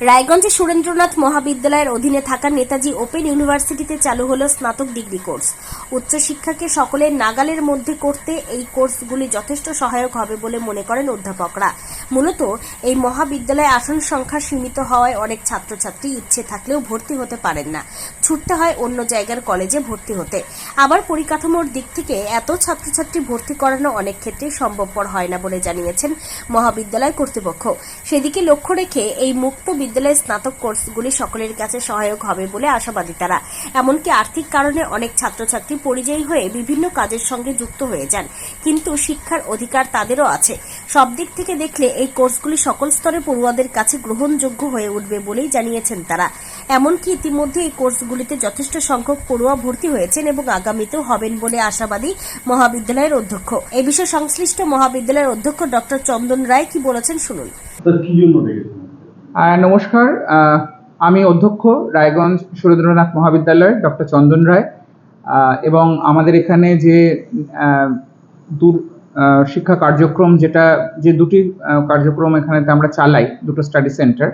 রায়গঞ্জে সুরেন্দ্রনাথ মহাবিদ্যালয়ের অধীনে থাকা নেতাজি ওপেন ইউনিভার্সিটিতে চালু হলো স্নাতক ডিগ্রি কোর্স। উচ্চশিক্ষাকে সকলের নাগালের মধ্যে করতে এই কোর্সগুলি যথেষ্ট সহায়ক হবে বলে মনে করেন অধ্যাপকরা। মূলত এই মহাবিদ্যালয়ে আসন সংখ্যা সীমিত হওয়ায় অনেক ছাত্রছাত্রী ইচ্ছে থাকলেও ভর্তি হতে পারেন না। ছুটতে হয় অন্য জায়গার কলেজে ভর্তি হতে। আবার পরিকাঠামোর দিক থেকে এত ছাত্রছাত্রী ভর্তি করানো অনেক ক্ষেত্রে সম্ভবপর হয় না বলে জানিয়েছেন মহাবিদ্যালয় কর্তৃপক্ষ। সেদিকে লক্ষ্য রেখে এই মুক্ত বিদ্যালয়ের স্নাতক কোর্সগুলি সকলের কাছে সহায়ক হবে বলে আশাবাদী তারা। এমনকি আর্থিক কারণে অনেক ছাত্রছাত্রী পরিযায়ী হয়ে বিভিন্ন কাজের সঙ্গে যুক্ত হয়ে যান। কিন্তু শিক্ষার অধিকার তাদেরও আছে। সব দিক থেকে দেখলে এই কোর্সগুলি সকল স্তরে পড়ুয়াদের কাছে গ্রহণযোগ্য হয়ে উঠবে বলেই জানিয়েছেন তারা। এমনকি ইতিমধ্যে এই কোর্সগুলিতে যথেষ্ট সংখ্যক পড়ুয়া ভর্তি হয়েছেন এবং আগামীতেও হবেন বলে আশাবাদী মহাবিদ্যালয়ের অধ্যক্ষ। এ বিষয়ে সংশ্লিষ্ট মহাবিদ্যালয়ের অধ্যক্ষ ডক্টর চন্দন রায় কি বলেছেন শুনুন। কি জন্য নমস্কার আমি অধ্যক্ষ রায়গঞ্জ সুরেন্দ্রনাথ মহাবিদ্যালয় ডক্টর চন্দন রায় এবং আমাদের এখানে যে দূর শিক্ষা কার্যক্রম যেটা, যে দুটি কার্যক্রম এখানে আমরা চালাই, দুটো স্টাডি সেন্টার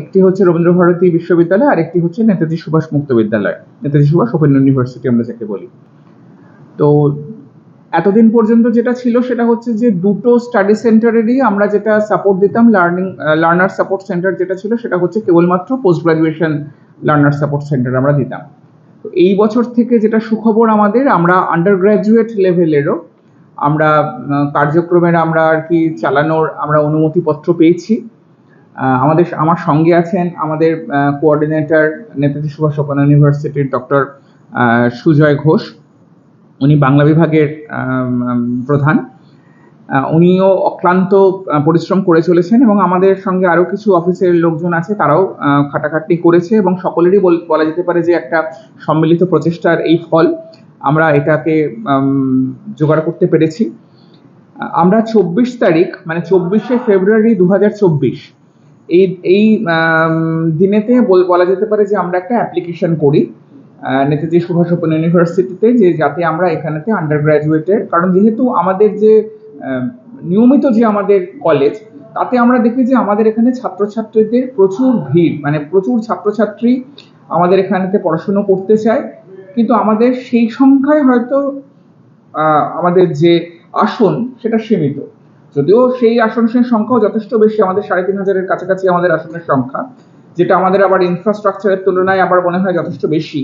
একটি হচ্ছে রবীন্দ্রভারতী বিশ্ববিদ্যালয় আর একটি হচ্ছে নেতাজি সুভাষ মুক্ত বিদ্যালয়, নেতাজি সুভাষ ওপেন ইউনিভার্সিটি আমরা যাকে বলি। তো এতদিন পর্যন্ত যেটা ছিল সেটা হচ্ছে যে দুটো স্টাডি সেন্টারেরই আমরা যেটা সাপোর্ট দিতাম লার্নিং লার্নার সাপোর্ট সেন্টার যেটা ছিল সেটা হচ্ছে কেবলমাত্র post graduation learner support centre আমরা দিতাম। তো এই বছর থেকে যেটা সুখবর আমাদের, আমরা আন্ডার গ্র্যাজুয়েট লেভেলেরও আমরা কার্যক্রমের আমরা আর কি চালানোর আমরা অনুমতিপত্র পেয়েছি। আমাদের, আমার সঙ্গে আছেন আমাদের কোঅর্ডিনেটর নেতাজি সুভাষ ওপেন ইউনিভার্সিটির ডক্টর সুজয় ঘোষ। উনি বাংলা বিভাগের প্রধান। উনিও অক্লান্ত পরিশ্রম করে চলেছেন এবং আমাদের সঙ্গে আরও কিছু অফিসের লোকজন আছে তারাও আহ, খাটাখাটনি করেছে এবং সকলেরই বল- যেতে পারে যে একটা সম্মিলিত প্রচেষ্টার এই ফল। আমরা এটাকে জোগাড় করতে পেরেছি। আমরা চব্বিশ তারিখ মানে চব্বিশে ফেব্রুয়ারি দু হাজার চব্বিশ এই এই দিনেতে বলা যেতে পারে যে আমরা একটা অ্যাপ্লিকেশন করি। নেতাজি সুভাষ ওপেন ইউনিভার্সিটিতে যে যাতে আমরা এখানেতে আন্ডার গ্র্যাজুয়েটের কারণ যেহেতু আমাদের যে নিয়মিত যে আমাদের কলেজ তাতে আমরা দেখি যে আমাদের এখানে ছাত্রছাত্রীদের প্রচুর ভিড় মানে প্রচুর ছাত্রছাত্রী আমাদের এখানেতে পড়াশুনো করতে চায়, কিন্তু আমাদের সেই সংখ্যায় হয়তো আমাদের যে আসন সেটা সীমিত। যদিও সেই আসনের সংখ্যাও যথেষ্ট বেশি, আমাদের সাড়ে তিন হাজারের কাছাকাছি আমাদের আসনের সংখ্যা। যেটা আমাদের আবার ইনফ্রাস্ট্রাকচারের তুলনায় আবার মনে হয় যথেষ্ট বেশি।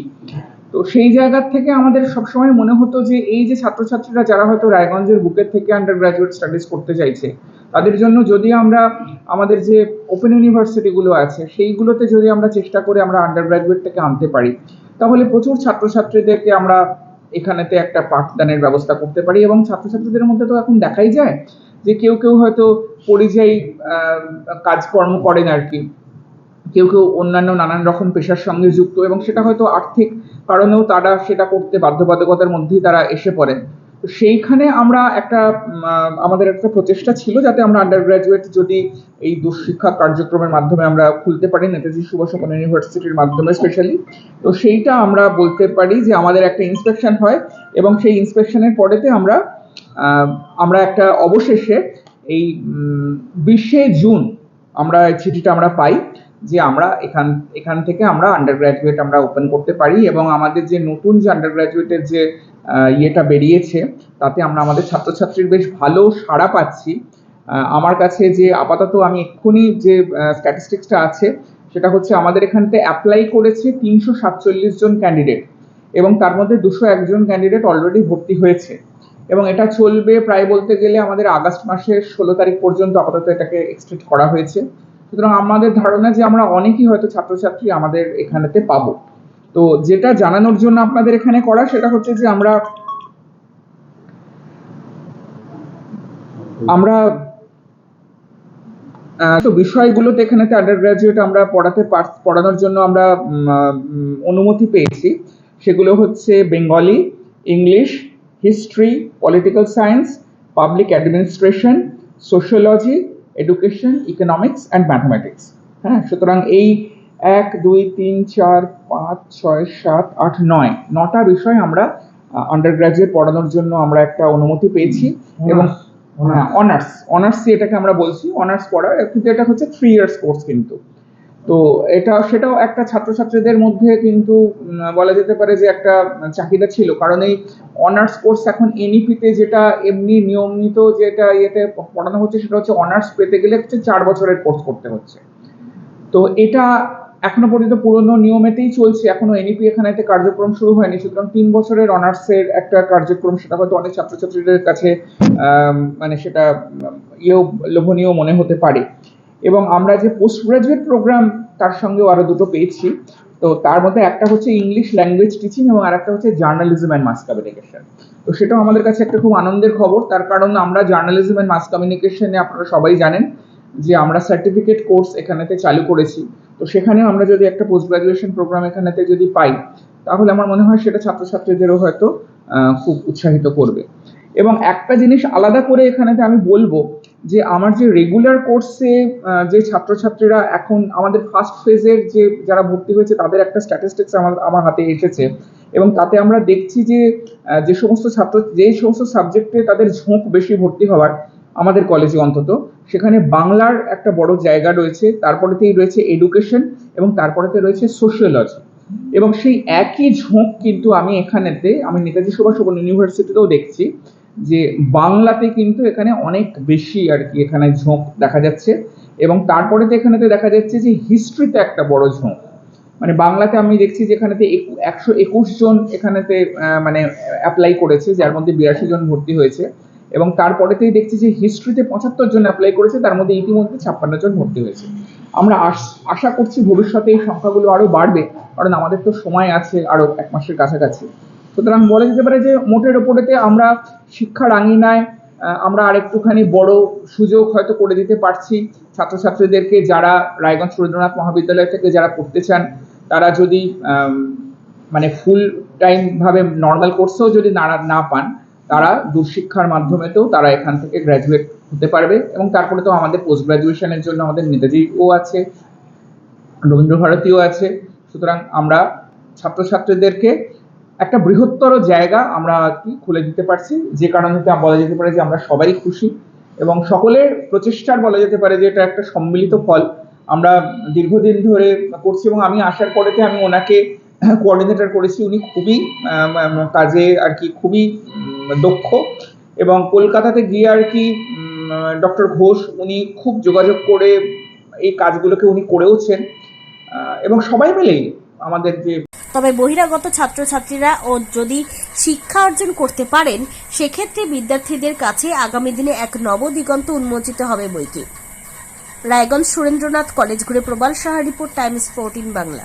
তো সেই জায়গা থেকে আমাদের সবসময় মনে হতো যে এই যে ছাত্রছাত্রীরা যারা হয়তো রায়গঞ্জের বুকের থেকে আন্ডার গ্রাজুয়েট স্টাডিজ করতে চাইছে, তাদের জন্য যদি আমরা আমাদের যে ওপেন ইউনিভার্সিটিগুলো আছে, সেইগুলোতে যদি আমরা চেষ্টা করে আমরা আন্ডার গ্রাজুয়েট থেকে আনতে পারি, তাহলে প্রচুর ছাত্রছাত্রীদেরকে আমরা এখানেতে একটা পাঠদানের ব্যবস্থা করতে পারি এবং ছাত্রছাত্রীদের মধ্যে তো এখন দেখাই যায় যে কেউ কেউ হয়তো পরিযায়ী কাজকর্ম করেন আর কি। কেউ কেউ অন্যান্য নানান রকম পেশার সঙ্গে যুক্ত এবং সেটা হয়তো আর্থিক কারণেও তারা সেটা করতে বাধ্যবাধকতার মধ্যেই তারা এসে পড়েন। তো সেইখানে আমরা একটা আমাদের একটা প্রচেষ্টা ছিল যাতে আমরা আন্ডার গ্রাজুয়েট যদি এই দুঃশিক্ষা কার্যক্রমের মাধ্যমে আমরা খুলতে পারি, নেতাজি সুভাষ ওপেন ইউনিভার্সিটির মাধ্যমে স্পেশালি তো সেইটা আমরা বলতে পারি যে আমাদের একটা ইন্সপেকশন হয় এবং সেই ইন্সপেকশনের পরেতে আমরা আমরা একটা অবশেষে এই বিশে জুন আমরা চিঠিটা আমরা পাই। যে আমরা এখান এখান থেকে আমরা আন্ডার গ্র্যাজুয়েট আমরা ওপেন করতে পারি এবং আমাদের যে নতুন যে আন্ডার গ্র্যাজুয়েটের যে ইয়েটা বেরিয়েছে, তাতে আমরা আমাদের ছাত্রছাত্রীর বেশ ভালো সাড়া পাচ্ছি। আমার কাছে যে আপাতত আমি এক্ষুনি যে স্ট্যাটিস্টিক্সটা আছে, সেটা হচ্ছে আমাদের এখানতে অ্যাপ্লাই করেছে তিনশো সাতচল্লিশ জন ক্যান্ডিডেট এবং তার মধ্যে দুশো একজন ক্যান্ডিডেট অলরেডি ভর্তি হয়েছে। এবং এটা চলবে প্রায় বলতে গেলে আমাদের আগস্ট মাসের ষোলো তারিখ পর্যন্ত আপাতত এটাকে এক্সটেন্ড করা হয়েছে। সুতরাং আমাদের ধারণা যে আমরা অনেকেই হয়তো ছাত্রছাত্রী আমাদের এখানেতে পাবো। তো যেটা জানানোর জন্য আপনাদের এখানে করা সেটা হচ্ছে যে আমরা আমরা তো বিষয়গুলোতে এখানেতে আন্ডার গ্রাজুয়েট আমরা পড়াতে পড়ানোর জন্য আমরা অনুমতি পেয়েছি। সেগুলো হচ্ছে Bengali, English, history, political science, public administration, sociology education economics and mathematics হ্যাঁ সুতরাং এই এক দুই তিন চার পাঁচ ছয় সাত আট নয় নটা বিষয় আমরা আন্ডার গ্রাজুয়েট পড়ানোর জন্য আমরা একটা অনুমতি পেয়েছি এবং হ্যাঁ অনার্স অনার্স এটাকে আমরা বলছি অনার্স পড়ার কিন্তু এটা হচ্ছে থ্রি ইয়ার্স কোর্স কিন্তু। তো এটা, সেটাও একটা ছাত্রছাত্রীদের মধ্যে কিন্তু বলা যেতে পারে যে একটা চাহিদা ছিল। কারণ এই অনার্স কোর্স এখন এনইপিতে যেটা এমনি নিয়মিত যেটা ইয়েতে পড়ানো হচ্ছে, সেটা হচ্ছে অনার্স পেতে গেলে হচ্ছে চার বছরের কোর্স করতে হচ্ছে। তো এটা এখনও পর্যন্ত পুরনো নিয়মেতেই চলছে। এখনও এনইপি এখানে একটা কার্যক্রম শুরু হয়নি। সুতরাং তিন বছরের অনার্সের একটা কার্যক্রম, সেটা হয়তো অনেক ছাত্রছাত্রীদের কাছে মানে সেটা ইয়েও, লোভনীয় মনে হতে পারে। এবং আমরা যে পোস্ট গ্রাজুয়েট প্রোগ্রাম তার সঙ্গেও আরও দুটো পেয়েছি। তো তার মধ্যে একটা হচ্ছে ইংলিশ ল্যাঙ্গুয়েজ টিচিং এবং আরেকটা হচ্ছে জার্নালিজম অ্যান্ড মাস কমিউনিকেশন তো সেটাও আমাদের কাছে একটা খুব আনন্দের খবর। তার কারণ আমরা জার্নালিজম অ্যান্ড মাস কমিউনিকেশনে আপনারা সবাই জানেন যে আমরা সার্টিফিকেট কোর্স এখানেতে চালু করেছি। তো সেখানেও আমরা যদি একটা পোস্ট গ্রাজুয়েশন প্রোগ্রাম এখানেতে যদি পাই, তাহলে আমার মনে হয় সেটা ছাত্রছাত্রীদেরও হয়তো খুব উৎসাহিত করবে। এবং একটা জিনিস আলাদা করে এখানেতে আমি বলব যে আমার যে রেগুলার কোর্সে যে ছাত্রছাত্রীরা এখন আমাদের ফার্স্ট ফেজের যে যারা ভর্তি হয়েছে, তাদের একটা স্ট্যাটিস্টিক্স আমার আমার হাতে এসেছে। এবং তাতে আমরা দেখছি যে যে সমস্ত ছাত্র, যে সমস্ত সাবজেক্টে তাদের ঝোঁক বেশি ভর্তি হওয়ার আমাদের কলেজে অন্তত, সেখানে বাংলার একটা বড় জায়গা রয়েছে, তারপরেতেই রয়েছে এডুকেশন এবং তারপরেতে রয়েছে সোশিওলজি এবং সেই একই ঝোঁক কিন্তু আমি এখানেতে, আমি নেতাজি সুভাষ ইউনিভার্সিটিতেও দেখছি। যে বাংলাতে কিন্তু এখানে অনেক বেশি আর কি এখানে ঝোঁক দেখা যাচ্ছে এবং তারপরে তারপরেতে এখানেতে দেখা যাচ্ছে যে হিস্ট্রিতে একটা বড় ঝোঁক। মানে বাংলাতে আমি দেখছি যে এখানেতে একশো একুশ জন এখানেতে মানে অ্যাপ্লাই করেছে, যার মধ্যে বিরাশি জন ভর্তি হয়েছে এবং তারপরেতেই দেখছি যে হিস্ট্রিতে পঁচাত্তর জন অ্যাপ্লাই করেছে, তার মধ্যে ইতিমধ্যে ছাপ্পান্ন জন ভর্তি হয়েছে। আমরা আশ- করছি ভবিষ্যতে এই সংখ্যাগুলো আরও বাড়বে, কারণ আমাদের তো সময় আছে আরও এক মাসের কাছাকাছি। সুতরাং বলা যেতে পারে যে মোটের ওপরেতে আমরা শিক্ষার আঙিনায় আমরা আরেকটুখানি বড় সুযোগ হয়তো করে দিতে পারছি। ছাত্রছাত্রীদেরকে যারা রায়গঞ্জ সুরেন্দ্রনাথ মহাবিদ্যালয় থেকে যারা পড়তে চান, তারা যদি মানে ফুল টাইম ভাবে নর্মাল কোর্সেও যদি না না পান, তারা দূরশিক্ষার মাধ্যমেতেও তারা এখান থেকে গ্র্যাজুয়েট হতে পারবে এবং তারপরে তো আমাদের পোস্ট গ্রাজুয়েশনের জন্য আমাদের নেতাজিও আছে রবীন্দ্র ভারতীও আছে। সুতরাং আমরা ছাত্রছাত্রীদেরকে একটা বৃহত্তর জায়গা আমরা কি খুলে দিতে পারছি। যে কারণ কারণে বলা যেতে পারে যে আমরা সবাই খুশি এবং সকলের প্রচেষ্টার বলা যেতে পারে যে এটা একটা সম্মিলিত ফল আমরা দীর্ঘদিন ধরে করছি এবং আমি আসার পরেতে আমি ওনাকে কোঅর্ডিনেটর করেছি। উনি খুবই কাজে আর কি খুবই দক্ষ এবং কলকাতাতে গিয়ে আর কি ডক্টর ঘোষ উনি খুব যোগাযোগ করে এই কাজগুলোকে উনি করেওছেন। এবং সবাই মিলেই আমাদের যে তবে বহিরাগত ছাত্রছাত্রীরা ও যদি শিক্ষা অর্জন করতে পারেন, সেক্ষেত্রে বিদ্যার্থীদের কাছে আগামী দিনে এক নবদিগন্ত উন্মোচিত হবে বইটি। রায়গঞ্জ সুরেন্দ্রনাথ কলেজ ঘুরে Prabal Saha report Times fourteen Bangla.